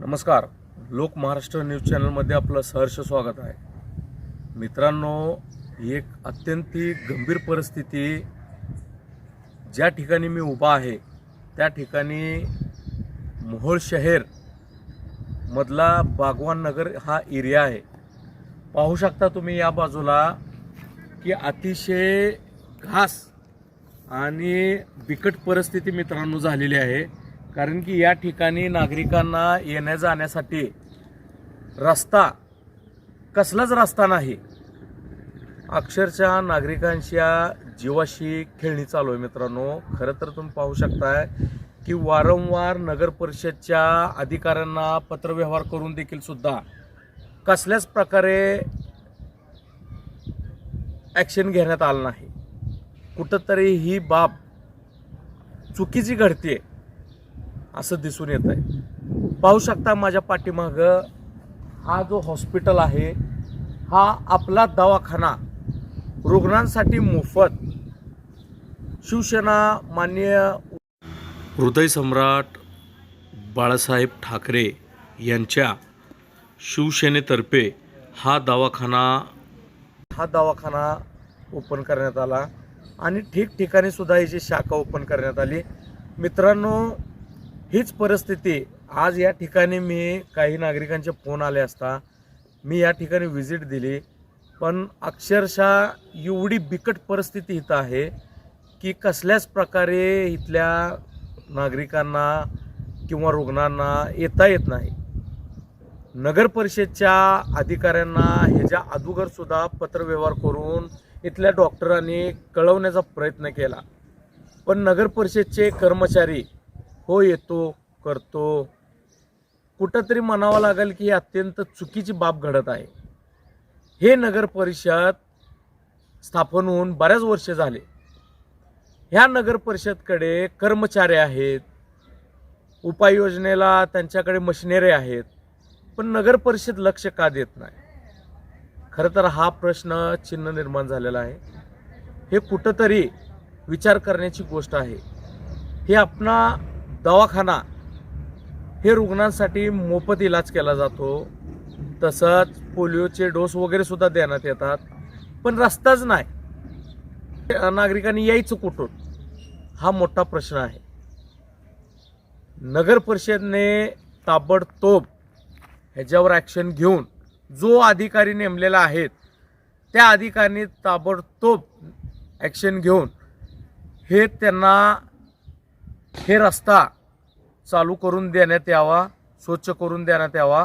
नमस्कार. लोक महाराष्ट्र न्यूज चॅनलमध्ये आपलं सहर्ष स्वागत आहे. मित्रांनो ही एक अत्यंत गंभीर परिस्थिती ज्या ठिकाणी मी उभा आहे त्या ठिकाणी मोहोळ शहर मधला बागवान नगर हा एरिया आहे. पाहू शकता तुम्ही या बाजूला की अतिशय घास आणि बिकट परिस्थिती मित्रांनो झालेली आहे. कारण की या ठिकाणी नागरिकांना येण्या जाण्यासाठी रस्ता कसलाच रस्ता नाही. अक्षरशः नागरिकांच्या जीवाशी खेळणी चालू आहे मित्रांनो. खरं तर तुम्ही पाहू शकताय की वारंवार नगर परिषदच्या अधिकाऱ्यांना पत्रव्यवहार करून देखील सुद्धा कसल्याच प्रकारे ॲक्शन घेण्यात आलं नाही. कुठंतरी ही बाब चुकीची घडते असं दिसून येत आहे. पाहू शकता माझ्या पाठीमागं हा जो हॉस्पिटल आहे हा आपला दवाखाना. रुग्णांसाठी मोफत. शिवसेना मान्य हृदय सम्राट बाळासाहेब ठाकरे यांच्या शिवसेनेतर्फे हा दवाखाना हा दवाखाना ओपन करण्यात आला. आणि ठिकठिकाणी सुद्धा याची शाखा ओपन करण्यात आली. मित्रांनो हीच परिस्थिती. आज या ठिकाणी मी काही नागरिकांचे फोन आले असता मी या ठिकाणी व्हिजिट दिली. पण अक्षरशः एवढी बिकट परिस्थिती इथं आहे की कसल्याच प्रकारे इथल्या नागरिकांना किंवा रुग्णांना येता येत नाही. नगर परिषदच्या अधिकाऱ्यांना ह्याच्या अदुगरसुद्धा पत्रव्यवहार करून इथल्या डॉक्टरांनी कळवण्याचा प्रयत्न केला. पण नगर परिषदचे कर्मचारी हो येतो करतो. कुठंतरी म्हणावं लागेल की ही अत्यंत चुकीची बाब घडत आहे. हे नगर परिषद स्थापन होऊन बऱ्याच वर्ष झाले. ह्या नगर परिषदकडे कर्मचारी आहेत. उपाययोजनेला त्यांच्याकडे मशिनरी आहेत. पण नगर परिषद लक्ष का देत नाही? खरं तर हा प्रश्न चिन्ह निर्माण झालेला आहे. हे कुठंतरी विचार करण्याची गोष्ट आहे. हे आपणा दवाखाना. हे रुग्णांसाठी मोफत इलाज केला जातो. तसंच पोलिओचे डोस वगैरेसुद्धा देण्यात येतात. पण रस्ताच नाही. नागरिकांनी यायचं कुठून? हा मोठा प्रश्न आहे. नगर परिषदने ताबडतोब ह्याच्यावर ॲक्शन घेऊन जो अधिकारी नेमलेला आहेत त्या अधिकाऱ्यांनी ताबडतोब ॲक्शन घेऊन हे त्यांना हे रस्ता चालू करून देण्यात यावा स्वच्छ करून देण्यात यावा.